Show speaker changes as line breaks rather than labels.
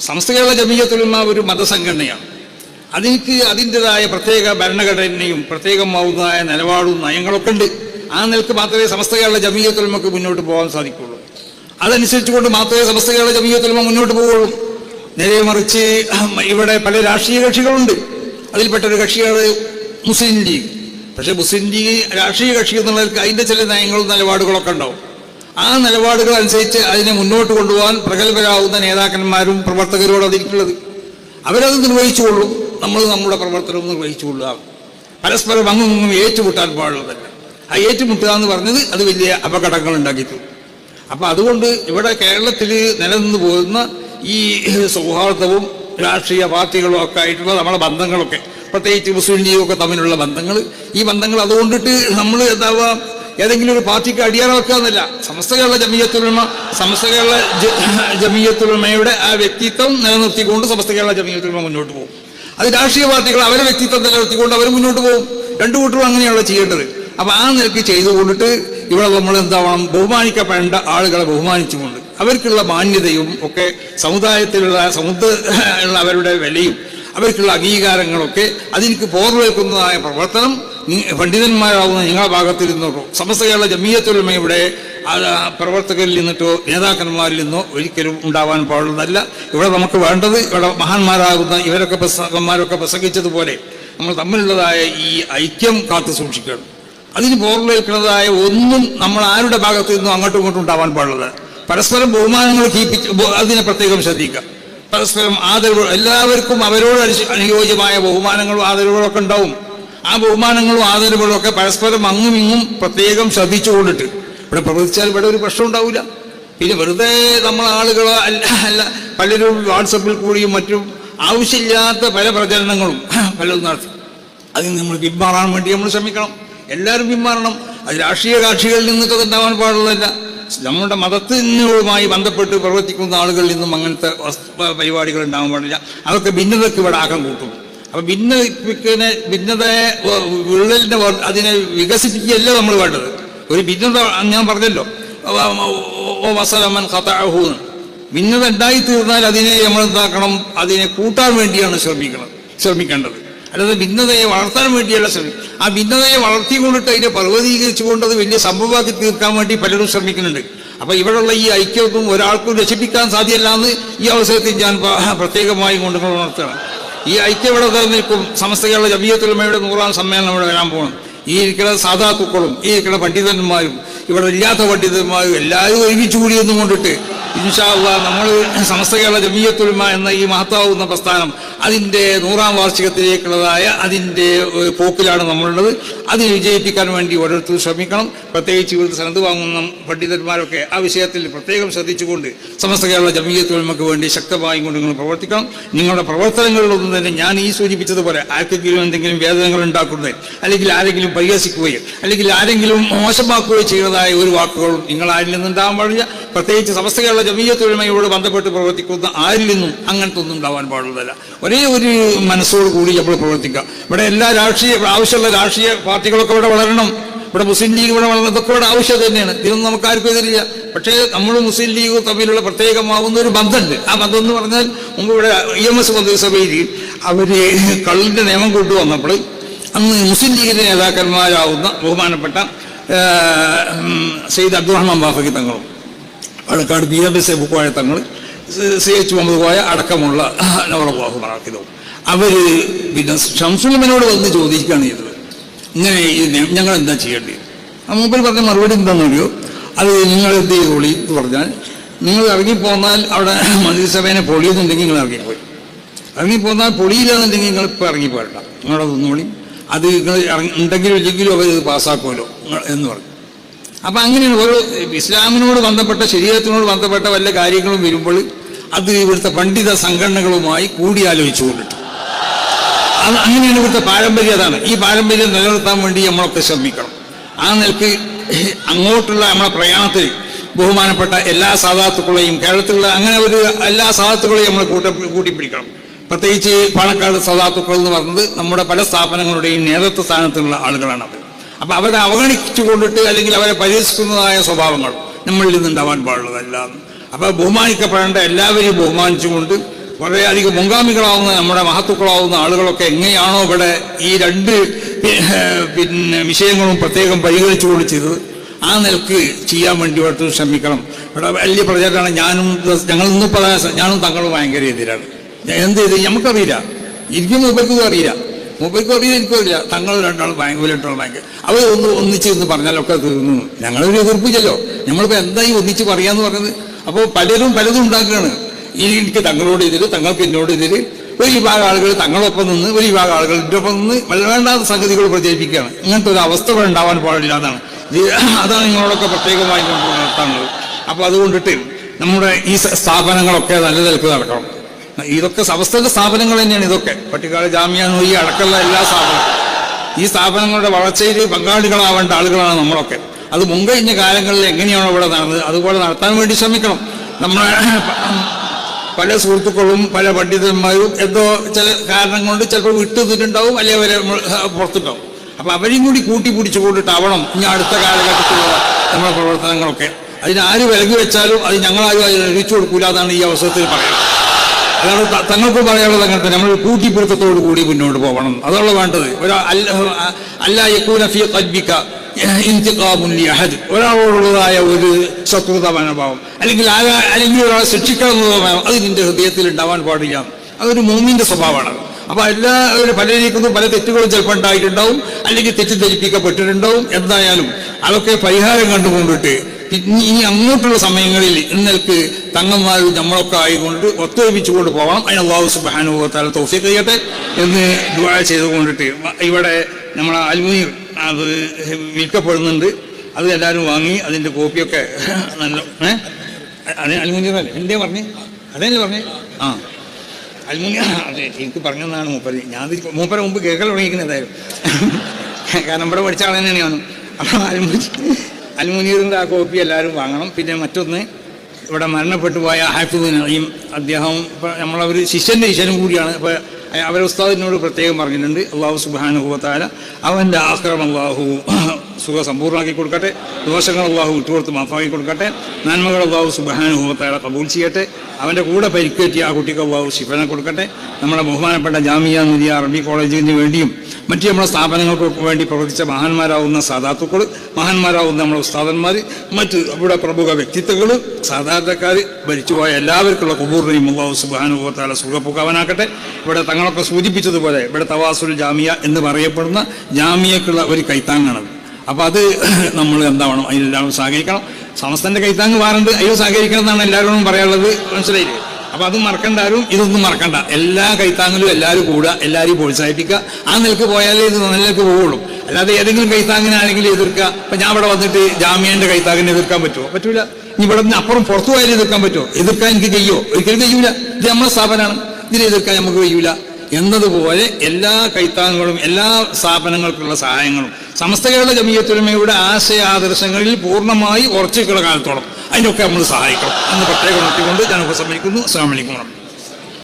സമസ്ത കേരള ജമീയത്തുലമ ഒരു മതസംഘടനയാണ്. അതിനിക്ക് അതിന്റെതായ പ്രത്യേക ഭരണഘടനയും പ്രത്യേകമാവുന്നതായ നിലപാടും നയങ്ങളൊക്കെ ഉണ്ട്. ആ നിലയ്ക്ക് മാത്രമേ സമസ്ത കേരള ജമീയത്തുലമക്ക് മുന്നോട്ട് പോകാൻ സാധിക്കുകയുള്ളൂ അതനുസരിച്ച് കൊണ്ട് മാത്രമേ സമസ്ത കേരള ജമീയത്തുലമ മുന്നോട്ട് പോവുള്ളൂ നേരെ മറിച്ച് ഇവിടെ പല രാഷ്ട്രീയ കക്ഷികളുണ്ട്. അതിൽപ്പെട്ട ഒരു കക്ഷിയാണ് മുസ്ലിം ലീഗ്. പക്ഷേ മുസ്ലിം ലീഗ് രാഷ്ട്രീയ കക്ഷി എന്നുള്ളവർക്ക് അതിന്റെ ചില നയങ്ങളും നിലപാടുകളൊക്കെ ഉണ്ടാവും. ആ നിലപാടുകൾ അനുസരിച്ച് അതിനെ മുന്നോട്ട് കൊണ്ടുപോകാൻ പ്രഗത്ഭരാകുന്ന നേതാക്കന്മാരും പ്രവർത്തകരോട് അതിരിക്കുള്ളത് അവരത് നിർവഹിച്ചുകൊള്ളും. നമ്മൾ നമ്മുടെ പ്രവർത്തനം നിർവഹിച്ചുകൊള്ളുക. പരസ്പരം അങ്ങും ഇങ്ങും ഏറ്റുമുട്ടാൻ പാടുള്ളതല്ല. ആ ഏറ്റുമുട്ടുക എന്ന് പറഞ്ഞത് അത് വലിയ അപകടങ്ങൾ ഉണ്ടാക്കിയിട്ടുണ്ട്. അപ്പം അതുകൊണ്ട് ഇവിടെ കേരളത്തിൽ നിലനിന്ന് പോകുന്ന ഈ സൗഹാർദ്ദവും രാഷ്ട്രീയ പാർട്ടികളും ഒക്കെ ആയിട്ടുള്ള നമ്മുടെ ബന്ധങ്ങളൊക്കെ പ്രത്യേകിച്ച് മുസ്ലിം ലീഗൊക്കെ തമ്മിലുള്ള ബന്ധങ്ങൾ ഈ ബന്ധങ്ങൾ അതുകൊണ്ടിട്ട് നമ്മൾ എന്താവുക ഏതെങ്കിലും ഒരു പാർട്ടിക്ക് അടിയാറാക്കാന്നല്ല സമസ്ത കേരള ജമീയത്തുലമ സമസ്ത കേരള ജമീയത്തുലമയുടെ ആ വ്യക്തിത്വം നിലനിർത്തിക്കൊണ്ട് സമസ്ത കേരള ജമീയത്തുലമ മുന്നോട്ട് പോകും. അത് രാഷ്ട്രീയ പാർട്ടികൾ അവരെ വ്യക്തിത്വം നിലനിർത്തിക്കൊണ്ട് അവർ മുന്നോട്ട് പോകും. രണ്ടു കൂട്ടരും അങ്ങനെയാണല്ലോ ചെയ്യേണ്ടത്. അപ്പൊ ആ നിലയ്ക്ക് ചെയ്തുകൊണ്ടിട്ട് ഇവിടെ നമ്മൾ എന്താവണം ബഹുമാനിക്കപ്പെടേണ്ട ആളുകളെ ബഹുമാനിച്ചുകൊണ്ട് അവർക്കുള്ള മാന്യതയും ഒക്കെ സമുദായത്തിലുള്ള സമുദ്ര അവരുടെ വിലയും അവർക്കുള്ള അംഗീകാരങ്ങളൊക്കെ അതിലേക്ക് പോർവേൽക്കുന്നതായ പ്രവർത്തനം നി- പണ്ഡിതന്മാരാവുന്ന ഭാഗത്തിരുന്നോട്ടോ സമസ്ത കേരള ജമീയത്തുലമയുടെ പ്രവർത്തകരിൽ നിന്നിട്ടോ നേതാക്കന്മാരിൽ നിന്നോ ഒരിക്കലും ഉണ്ടാവാൻ പാടുന്നതല്ല ഇവിടെ നമുക്ക് വേണ്ടത് ഇവിടെ മഹാന്മാരാകുന്ന ഇവരൊക്കെ പ്രസംഗന്മാരൊക്കെ പ്രസംഗിച്ചതുപോലെ നമ്മൾ തമ്മിലുള്ളതായ ഈ ഐക്യം കാത്തു സൂക്ഷിക്കണം. അതിന് പോർവേൽക്കുന്നതായ ഒന്നും നമ്മൾ ആരുടെ ഭാഗത്ത് നിന്നും അങ്ങോട്ടും ഇങ്ങോട്ടും ഉണ്ടാവാൻ പാടുള്ളത്. പരസ്പരം ബഹുമാനങ്ങൾ കീപ്പിച്ച് അതിനെ പ്രത്യേകം ശ്രദ്ധിക്കാം പരസ്പരം ആദരവ് എല്ലാവർക്കും അവരോട് അനുയോജ്യമായ ബഹുമാനങ്ങളും ആദരവുകളൊക്കെ ഉണ്ടാവും. ആ ബഹുമാനങ്ങളും ആദരവുകളും ഒക്കെ പരസ്പരം അങ്ങും ഇങ്ങും പ്രത്യേകം ശ്രദ്ധിച്ചുകൊണ്ടിട്ട്. ഇവിടെ പ്രവർത്തിച്ചാൽ ഇവിടെ ഒരു പ്രശ്നം ഉണ്ടാവില്ല പിന്നെ വെറുതെ നമ്മൾ ആളുകൾ അല്ല അല്ല പലരും വാട്സപ്പിൽ കൂടിയും മറ്റും ആവശ്യമില്ലാത്ത പല പ്രചരണങ്ങളും പലതും നടത്തി. അതിൽ നമ്മൾ പിന്മാറാൻ വേണ്ടി നമ്മൾ ശ്രമിക്കണം. എല്ലാവരും പിന്മാറണം. അത് രാഷ്ട്രീയ കക്ഷികളിൽ നിന്നൊക്കെ ഉണ്ടാവാൻ പാടുള്ളതല്ല. നമ്മുടെ മതത്തിനുമായി ബന്ധപ്പെട്ട് പ്രവർത്തിക്കുന്ന ആളുകളിൽ നിന്നും അങ്ങനത്തെ പരിപാടികൾ ഉണ്ടാകാൻ പാടില്ല. അതൊക്കെ ഭിന്നതയ്ക്ക് ഇവിടെ ആക്കം കൂട്ടും. അപ്പൊ ഭിന്നതയ്ക്ക് ഭിന്നതയെ വിള്ളലിന്റെ അതിനെ വികസിപ്പിക്കുകയല്ല നമ്മൾ വേണ്ടത്? ഒരു ഭിന്നത ഞാൻ പറഞ്ഞല്ലോ. വസലമൻ കഥാഹൂന്ന് ഭിന്നത ഉണ്ടായി തീർന്നാൽ അതിനെ നമ്മൾ എന്താക്കണം അതിനെ കൂട്ടാൻ വേണ്ടിയാണ് ശ്രമിക്കണം ശ്രമിക്കേണ്ടത്. അല്ലാതെ ഭിന്നതയെ വളർത്താൻ വേണ്ടിയല്ല ശ്രമിക്കും ആ ഭിന്നതയെ വളർത്തിക്കൊണ്ടിട്ട് അതിനെ പർവതീകരിച്ചുകൊണ്ട് അത് വലിയ സംഭവമാക്കി തീർക്കാൻ വേണ്ടി പലരും ശ്രമിക്കുന്നുണ്ട്. അപ്പൊ ഇവിടെയുള്ള ഈ ഐക്യമൊന്നും ഒരാൾക്കും രക്ഷിപ്പിക്കാൻ സാധ്യമല്ല എന്ന് ഈ അവസരത്തിൽ ഞാൻ പ്രത്യേകമായി കൊണ്ട് ഉണർത്തുകയാണ്. ഈ ഐക്യം ഇവിടെ നിൽക്കും സമസ്ത കേരള ജമീയത്തുലമയുടെ നൂറാം സമ്മേളനം ഇവിടെ വരാൻ പോകണം ഈ ഇരിക്കുന്ന സാധാത്തുക്കളും ഈ ഇരിക്കുന്ന പണ്ഡിതന്മാരും ഇവിടെ ഇല്ലാത്ത പണ്ഡിതന്മാരും എല്ലാവരും ഒരുമിച്ച് കൂടിയെന്നും കൊണ്ടിട്ട് ഇൻഷാല്ല നമ്മൾ സമസ്ത കേരള ജമീയത്തുലമ എന്ന ഈ മഹത്താവുന്ന പ്രസ്ഥാനം അതിന്റെ നൂറാം വാർഷികത്തിലേക്കുള്ളതായ അതിന്റെ പോക്കിലാണ് നമ്മളുള്ളത്. അത് വിജയിപ്പിക്കാൻ വേണ്ടി ഓരോരുത്തരും ശ്രമിക്കണം. പ്രത്യേകിച്ച് ഇവിടുത്തെ സനത് വാങ്ങുന്ന പണ്ഡിതന്മാരൊക്കെ ആ വിഷയത്തിൽ പ്രത്യേകം ശ്രദ്ധിച്ചുകൊണ്ട് സമസ്ത കേരള ജമീയത്തുകൾക്ക് വേണ്ടി ശക്തമായി കൊണ്ട് നിങ്ങൾ പ്രവർത്തിക്കണം. നിങ്ങളുടെ പ്രവർത്തനങ്ങളിലൊന്നും തന്നെ ഞാൻ ഈ സൂചിപ്പിച്ചതുപോലെ ആർക്കെങ്കിലും എന്തെങ്കിലും വേദനകൾ ഉണ്ടാക്കുന്നത് അല്ലെങ്കിൽ ആരെങ്കിലും പരിഹസിക്കുകയോ അല്ലെങ്കിൽ ആരെങ്കിലും മോശമാക്കുകയോ ചെയ്യുന്നതായ ഒരു വാക്കുകളും നിങ്ങൾ ആരിൽ നിന്നും ഉണ്ടാകാൻ പാടില്ല. പ്രത്യേകിച്ച് സമസ്ത കേരള ജമീയത്തൊഴിമയോട് ബന്ധപ്പെട്ട് പ്രവർത്തിക്കുന്ന ആരിൽ നിന്നും അങ്ങനത്തെ ഒന്നും ഉണ്ടാവാൻ പാടുള്ളതല്ല. ഒരേ ഒരു മനസ്സോട് കൂടി നമ്മൾ പ്രവർത്തിക്കുക. ഇവിടെ എല്ലാ രാഷ്ട്രീയ ആവശ്യമുള്ള രാഷ്ട്രീയ പാർട്ടികളൊക്കെ ഇവിടെ വളരണം. ഇവിടെ മുസ്ലിം ലീഗ് ഇവിടെ വളരണം. ഇതൊക്കെ ഇവിടെ ആവശ്യം തന്നെയാണ്. ഇതൊന്നും നമുക്ക് ആർക്കും എതിരില്ല പക്ഷേ നമ്മൾ മുസ്ലിം ലീഗ് തമ്മിലുള്ള പ്രത്യേകമാവുന്ന ഒരു ബന്ധമുണ്ട്. ആ ബന്ധം എന്ന് പറഞ്ഞാൽ മുമ്പ് ഇവിടെ ഇ എം എസ് മന്ത്രിസഭയിൽ അവർ കള്ളിന്റെ നിയമം കൊണ്ടുവന്നപ്പോൾ അന്ന് മുസ്ലിം ലീഗിന്റെ നേതാക്കന്മാരാവുന്ന ബഹുമാനപ്പെട്ട സെയ്ദ് അബ്ദുറഹ്മാൻ ബാഫക്കി തങ്ങളും Palakkad B M S Bukkoya Thangal C H Muhammad Koya അടക്കമുള്ള നവറബാഹു മറാക്കിതവും അവർ പിന്നെ ഷംസുലമനോട് വന്ന് ചോദിക്കുകയാണ് ചെയ്തത്. ഇങ്ങനെ ഞങ്ങൾ എന്താ ചെയ്യേണ്ടത്? മുമ്പിൽ പറഞ്ഞ മറുപടി എന്താണെന്നറിയോ അത് നിങ്ങൾ എന്ത് ചെയ്തോളി എന്ന് പറഞ്ഞാൽ നിങ്ങൾ ഇറങ്ങിപ്പോന്നാൽ അവിടെ മന്ത്രിസഭേനെ പൊളിയുന്നുണ്ടെങ്കിൽ നിങ്ങൾ ഇറങ്ങിപ്പോയി. ഇറങ്ങിപ്പോന്നാൽ പൊളിയില്ലാന്നുണ്ടെങ്കിൽ നിങ്ങൾ ഇപ്പോൾ ഇറങ്ങിപ്പോയിട്ടാണ് നിങ്ങളുടെ നിന്നോളി. അത് നിങ്ങൾ ഇറങ്ങി ഉണ്ടെങ്കിലും ഇല്ലെങ്കിലും അവർ ഇത് പാസ്സാക്കുമല്ലോ എന്ന് പറഞ്ഞു. അപ്പൊ അങ്ങനെ ഓരോ ഇസ്ലാമിനോട് ബന്ധപ്പെട്ട ശരീരത്തിനോട് ബന്ധപ്പെട്ട വല്ല കാര്യങ്ങളും വരുമ്പോൾ അത് ഇവിടുത്തെ പണ്ഡിത സംഘടനകളുമായി കൂടിയാലോചിച്ചുകൊണ്ടിട്ട്. അത് അങ്ങനെയാണ് ഇവിടുത്തെ പാരമ്പര്യം അതാണ്. ഈ പാരമ്പര്യം നിലനിർത്താൻ വേണ്ടി നമ്മളൊക്കെ ശ്രമിക്കണം. ആ നിലയ്ക്ക് അങ്ങോട്ടുള്ള നമ്മളെ പ്രയാണത്തിൽ ബഹുമാനപ്പെട്ട എല്ലാ സാധാത്തുക്കളെയും കേരളത്തിലുള്ള അങ്ങനെ ഒരു എല്ലാ സാധാത്തുക്കളെയും നമ്മൾ കൂട്ട കൂട്ടിപ്പിടിക്കണം. പ്രത്യേകിച്ച് പാലക്കാട് സദാത്തുക്കൾ എന്ന് പറഞ്ഞത് നമ്മുടെ പല സ്ഥാപനങ്ങളുടെയും നേതൃത്വ സ്ഥാനത്തുള്ള ആളുകളാണ് അവർ അപ്പൊ അവരെ അവഗണിച്ചു കൊണ്ടിട്ട് അല്ലെങ്കിൽ അവരെ പരിഹസിക്കുന്നതായ സ്വഭാവങ്ങൾ നമ്മളിൽ നിന്നുണ്ടാവാൻ പാടുള്ളതല്ല. അപ്പൊ ബഹുമാനിക്കപ്പെടേണ്ട എല്ലാവരെയും ബഹുമാനിച്ചുകൊണ്ട് വളരെയധികം മുൻഗാമികളാവുന്ന നമ്മുടെ മഹത്തുക്കളാവുന്ന ആളുകളൊക്കെ എങ്ങനെയാണോ ഇവിടെ ഈ രണ്ട് പിന്നെ വിഷയങ്ങളും പ്രത്യേകം പരിഗണിച്ചുകൊണ്ട് ചെയ്തത്. ആ നിലയ്ക്ക് ചെയ്യാൻ വേണ്ടി ഓരോരുത്തർ ശ്രമിക്കണം. ഇവിടെ വലിയ പ്രചാരമാണ്. ഞാനും ഞങ്ങൾ ഇന്ന് പറയാൻ ഞാനും തങ്ങളും ഭയങ്കര എതിരാണ്. എന്ത് ചെയ്ത് നമുക്കറിയില്ല. ഇരിക്കുന്ന മൂപ്പർക്കും അറിയില്ല മൂപ്പർക്കും അറിയില്ല എനിക്കില്ല തങ്ങൾ രണ്ടാളും ഭയങ്കര രണ്ടാളും ബാങ്ക്. അവർ ഒന്ന് ഒന്നിച്ച് എന്ന് പറഞ്ഞാലൊക്കെ തീർന്നു. ഞങ്ങളൊരു എതിർപ്പില്ലല്ലോ. നമ്മളിപ്പോൾ എന്തായി ഒന്നിച്ച് പറയാന്ന് പറയുന്നത് അപ്പോൾ പലരും പലതും ഉണ്ടാക്കുകയാണ്. എനിക്ക് തങ്ങളോട് എതിര് തങ്ങൾക്ക് എന്നോട് എതിര്. ഒരു വിഭാഗം ആളുകൾ തങ്ങളൊപ്പം നിന്ന് ഒരു വിഭാഗം ആളുകൾ എന്റെ ഒപ്പം നിന്ന് വേണ്ടാത്ത സംഗതികൾ പ്രചരിപ്പിക്കുകയാണ്. ഇങ്ങനത്തെ ഒരു അവസ്ഥ ഉണ്ടാവാൻ പാടില്ല എന്നാണ്. അതാണ് നിങ്ങളോടൊക്കെ പ്രത്യേകമായി നടത്താനുള്ളത്. അപ്പോൾ അതുകൊണ്ടിട്ട് നമ്മുടെ ഈ സ്ഥാപനങ്ങളൊക്കെ നല്ല നിലയ്ക്ക് നടക്കണം. ഇതൊക്കെ സമസ്ത സ്ഥാപനങ്ങൾ തന്നെയാണ് ഇതൊക്കെ. പട്ടിക്കാട് ജാമ്യ ഈ അടക്കമുള്ള എല്ലാ സ്ഥാപനങ്ങളും. ഈ സ്ഥാപനങ്ങളുടെ വളർച്ചയിൽ പങ്കാളികളാവേണ്ട ആളുകളാണ് നമ്മളൊക്കെ. അത് മുൻകഴിഞ്ഞ കാലങ്ങളിൽ എങ്ങനെയാണോ ഇവിടെ നടന്നത് അതുപോലെ നടത്താൻ വേണ്ടി ശ്രമിക്കണം. നമ്മളെ പല സുഹൃത്തുക്കളും പല പണ്ഡിതന്മാരും എന്തോ ചില കാരണം കൊണ്ട് ചിലപ്പോൾ വിട്ടുനിന്നിട്ടുണ്ടാവും അല്ലെങ്കിൽ അവരെ പുറത്തുണ്ടാവും. അപ്പൊ അവരെയും കൂടി കൂട്ടി പിടിച്ചു കൊണ്ടിട്ടാവണം ഇനി അടുത്ത കാലഘട്ടത്തിലുള്ള നമ്മുടെ പ്രവർത്തനങ്ങളൊക്കെ. അതിനാര് വിലകി വെച്ചാലും അത് ഞങ്ങളാരും അതിന് എഴുതിച്ചു കൊടുക്കൂല എന്നാണ് ഈ അവസരത്തിൽ പറയുന്നത് അതാണ് ത- തങ്ങൾക്ക് പറയാനുള്ളത് അങ്ങനെ തന്നെ. നമ്മൾ കൂട്ടിപ്പിടുത്തത്തോടു കൂടി മുന്നോട്ട് പോകണം അതാണ് വേണ്ടത്. ഒരാളോടുള്ളതായ ഒരു ശത്രുത മനോഭാവം. അല്ലെങ്കിൽ അല്ലെങ്കിൽ ഒരാളെ ഭാവം അത് നിന്റെ ഹൃദയത്തിൽ ഉണ്ടാവാൻ പാടില്ല. അതൊരു മൂമിന്റെ സ്വഭാവമാണ്. അപ്പൊ എല്ലാ പലരിക്കുന്നു പല തെറ്റുകളും ചിലപ്പോൾ ഉണ്ടായിട്ടുണ്ടാവും. അല്ലെങ്കിൽ തെറ്റിദ്ധരിപ്പിക്കപ്പെട്ടിട്ടുണ്ടാവും. എന്തായാലും അതൊക്കെ പരിഹാരം കണ്ടുകൊണ്ടിട്ട് ഇനി അങ്ങോട്ടുള്ള സമയങ്ങളിൽ ഇന്നൽക്ക് തങ്ങന്മാർ നമ്മളൊക്കെ ആയിക്കൊണ്ട് ഒത്തൊരുമിച്ചുകൊണ്ട് പോകണം. അതിന് അള്ളാഹു സുബാനുഭവത്താൽ തോഫിക്ക് ചെയ്യട്ടെ എന്ന് ദുബായ ചെയ്തുകൊണ്ടിട്ട് ഇവിടെ നമ്മളെ അൽമീർ അത് വിൽക്കപ്പെടുന്നുണ്ട്. അത് എല്ലാവരും വാങ്ങി അതിന്റെ കോപ്പിയൊക്കെ നല്ല ഏ? അതെ അൽമുനീർ അല്ലേ എന്തേ പറഞ്ഞേ? അതല്ലേ പറഞ്ഞേ? ആ. അൽമുനി അതെ എനിക്ക് പറഞ്ഞതാണ് മൂപ്പര്. ഞാൻ മൂപ്പര മുമ്പ് കേൾക്കൽ തുടങ്ങിയിരിക്കുന്നതായിരുന്നു കാരണം ഇവിടെ പഠിച്ച ആളെ തന്നെയാണ് അപ്പോൾ അൽമുനി അൽമുനീറിന്റെ ആ കോപ്പി എല്ലാവരും വാങ്ങണം. പിന്നെ മറ്റൊന്ന് ഇവിടെ മരണപ്പെട്ടു പോയ ഹാഫിദ് നഈം അദ്ദേഹം ഇപ്പം നമ്മളവർ ശിഷ്യന്റെ ശിഷ്യനും കൂടിയാണ്. അപ്പോൾ അവരെ ഉസ്താദിനോട് പ്രത്യേകം പറഞ്ഞിട്ടുണ്ട്. അള്ളാഹു സുബാനുഭവത്താല അവന്റെ ആക്രമം അള്ളാഹു സുഖ സമ്പൂർണമാക്കി കൊടുക്കട്ടെ ദോഷങ്ങൾ അള്ളാഹു വിട്ടുകൊടുത്ത് മാഫാക്കി കൊടുക്കട്ടെ നന്മകൾ അള്ളാഹു സുബാനുഭവത്താല കബൂൾ ചെയ്യട്ടെ. അവന്റെ കൂടെ പരിക്കേറ്റിയ ആ കുട്ടിക്ക് അള്ളാഹു ശിഫനെ കൊടുക്കട്ടെ. നമ്മുടെ ബഹുമാനപ്പെട്ട ജാമിയ നിധി അറബി കോളേജിന് വേണ്ടിയും മറ്റ് നമ്മുടെ സ്ഥാപനങ്ങൾക്ക് വേണ്ടി പ്രവർത്തിച്ച മഹാന്മാരാവുന്ന സാധാത്തുക്കൾ മഹാന്മാരാവുന്ന നമ്മുടെ ഉസ്താദന്മാർ മറ്റ് അവിടെ പ്രമുഖ വ്യക്തിത്വങ്ങൾ സാധാരണക്കാർ ഭരിച്ചുപോയ എല്ലാവർക്കുള്ള കുബൂറിനെയും അള്ളാഹു സുബാനുഭവത്താല സുഖപ്പുക്കാവനാക്കട്ടെ ഇവിടെ തങ്ങളൊക്കെ സൂചിപ്പിച്ചതുപോലെ ഇവിടെ തവാസുൽ ജാമിയ എന്ന് പറയപ്പെടുന്ന ജാമിയക്കുള്ള ഒരു കൈത്താങ്ങാണത്. അപ്പൊ അത് നമ്മൾ എന്താവണം? അതിലെല്ലാവരും സഹകരിക്കണം. സമസ്തന്റെ കൈത്താങ് വാറുണ്ട് അയ്യോ സഹകരിക്കണം എന്നാണ് എല്ലാവരോടും പറയാനുള്ളത്. മനസ്സിലായില്ലേ? അപ്പോൾ അത് മറക്കണ്ട ആരും ഇതൊന്നും മറക്കണ്ട. എല്ലാ കൈത്താങ്ങിലും എല്ലാവരും കൂടുക എല്ലാവരും പ്രോത്സാഹിപ്പിക്കുക. ആ നിലയ്ക്ക് പോയാലേ ഇത് നിലയ്ക്ക് പോവുള്ളൂ. അല്ലാതെ ഏതെങ്കിലും കൈത്താങ്ങിനാണെങ്കിലും എതിർക്കുക. ഇപ്പം ഞാൻ ഇവിടെ വന്നിട്ട് ജാമ്യന്റെ കൈത്താങ്ങിനെ എതിർക്കാൻ പറ്റുമോ? പറ്റൂല. ഇനി ഇവിടെ നിന്ന് അപ്പുറം പുറത്തു പോയാലും എതിർക്കാൻ പറ്റുമോ? എതിർക്കാൻ എനിക്ക് ചെയ്യുമോ ഒരിക്കലും കഴിയൂല. ഇത് നമ്മളെ സ്ഥാപനമാണ്. ഇതിനെ എതിർക്കാൻ നമുക്ക് കഴിയൂല. എന്നതുപോലെ എല്ലാ കൈത്താങ്ങുകളും എല്ലാ സ്ഥാപനങ്ങൾക്കുള്ള സഹായങ്ങളും സമസ്ത കേരള ജമീയത്തുലമയുടെ ആശയ ആദർശങ്ങളിൽ പൂർണമായി ഉറച്ചിട്ടുള്ള കാലത്തോളം അതിനൊക്കെ നമ്മൾ സഹായിക്കണം എന്ന് പ്രത്യേകം നിർത്തിക്കൊണ്ട് ഞാൻ ഉപസംഹരിക്കുന്നു. അസ്സാം